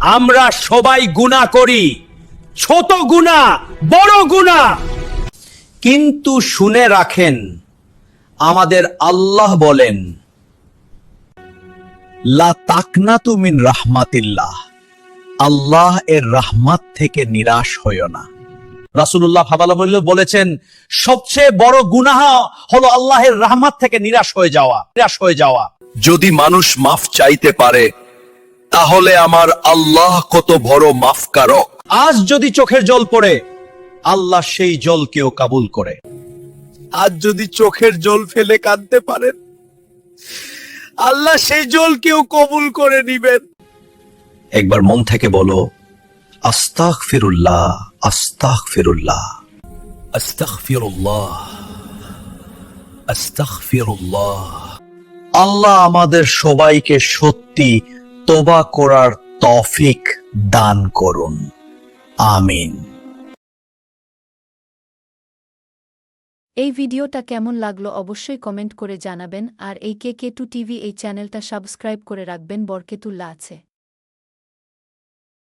আমরা সবাই গুনাহ করি। ছোট গুনাহ বড় গুনাহ কিন্তু শুনে রাখেন, আমাদের আল্লাহ বলেন, লা তাকনাতু মিন রাহমাতিল্লাহ। আল্লাহ এর রাহমাত থেকে নিরাশ হইও না। রাসূলুল্লাহ ফাদালামুল্লাহ বলেছেন, সবচেয়ে বড় গুনাহ হলো আল্লাহের রাহমাত থেকে নিরাশ হয়ে যাওয়া, নিরাশ হয়ে যাওয়া। যদি মানুষ মাফ চাইতে পারে তাহলে আমার আল্লাহ কত বড় মাফকারক। আজ যদি চোখের জল পড়ে আল্লাহ সেই জলকেও কাবুল করে। আজ যদি চোখের জল ফেলে কাঁদতে পারেন আল্লাহ সেই জলকেও কবুল করে নিবেন। একবার মন থেকে বলো আস্তাক ফিরুল্লাহ আস্তাক ফিরুল্লাহ আস্তাগফিরুল্লাহ আস্তাগফিরুল্লাহ। আল্লাহ আমাদের সবাইকে সত্যি তোবা করার তফিক দান করুন। আমিন। এই ভিডিওটা কেমন লাগল অবশ্যই কমেন্ট করে জানাবেন, আর এই কে কে টু টিভি এই চ্যানেলটা সাবস্ক্রাইব করে রাখবেন বরকেতুল্লা আছে।